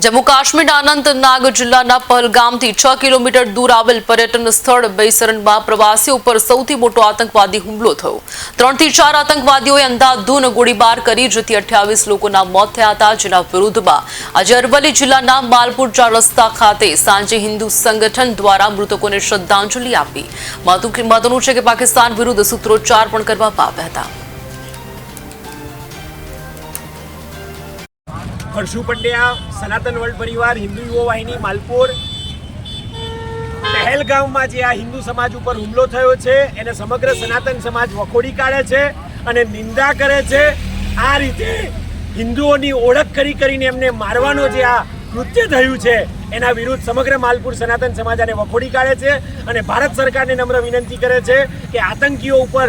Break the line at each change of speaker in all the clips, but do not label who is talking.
જમ્મુ કાશ્મીરના અનંતનાગ જિલ્લાના પહલગામથી છ કિલોમીટર દૂર આવેલ પર્યટન સ્થળ બૈસરણમાં પ્રવાસીઓ ઉપર સૌથી મોટો આતંકવાદી હુમલો થયો. ત્રણથી ચાર આતંકવાદીઓએ અંધાધૂન ગોળીબાર કરી, જેથી અઠ્યાવીસ લોકોના મોત થયા હતા, જેના વિરુદ્ધમાં આજે અરવલ્લી જિલ્લાના માલપુર ચાર રસ્તા ખાતે સાંજે હિન્દુ સંગઠન દ્વારા મૃતકોને શ્રદ્ધાંજલિ આપી. મહત્વ- મહત્વનું છે કે પાકિસ્તાન વિરુદ્ધ સૂત્રોચ્ચાર પણ કરવામાં આવ્યા હતા.
હર્ષુ પંડ્યા, સનાતન વર્લ્ડ પરિવાર, હિન્દુ યુવા વાહિની, માલપુર. પહેલગામમાં જે આ હિન્દુ સમાજ ઉપર હુમલો થયો છે, એને સમગ્ર સનાતન સમાજ વખોડી કાઢે છે અને નિંદા કરે છે. આ રીતે હિન્દુઓની ઓળખ કરી કરીને એમને મારવાનો જે આ કૃત્ય થયું છે. એના વિરુદ્ધ સમગ્ર માલપુર સનાતન સમાજ આને વખોડી કાઢે છે અને ભારત સરકારને નમ્ર વિનંતી કરે છે કે આતંકીઓ ઉપર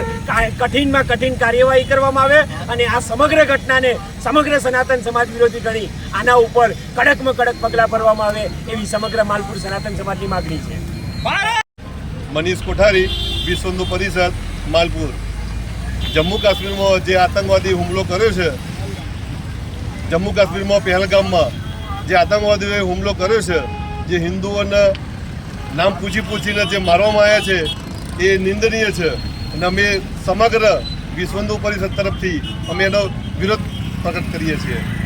કઠિનમાં કઠિન કાર્યવાહી કરવામાં આવે અને આ સમગ્ર ઘટનાને સમગ્ર સનાતન સમાજ વિરોધી ગણી આના ઉપર કડકમાં કડક પગલાં ભરવામાં આવે એવી સમગ્ર માલપુર સનાતન સમાજની માગણી છે.
મનીષ કોઠારી વિશ્વ હિન્દુ પરિષદ, માલપુર. જમ્મુ કાશ્મીરમાં જે આતંકવાદી હુમલો કર્યો છે, જમ્મુ કાશ્મીરમાં પહેલગામમાં જે આતંકવાદીઓએ હુમલો કર્યો છે, જે હિન્દુઓને નામ પૂછી પૂછીને જે મારવામાં આવ્યા છે, એ નિંદનીય છે. અને અમે સમગ્ર વિશ્વ હિન્દુ પરિષદ તરફથી અમે એનો વિરોધ પ્રગટ કરીએ છીએ.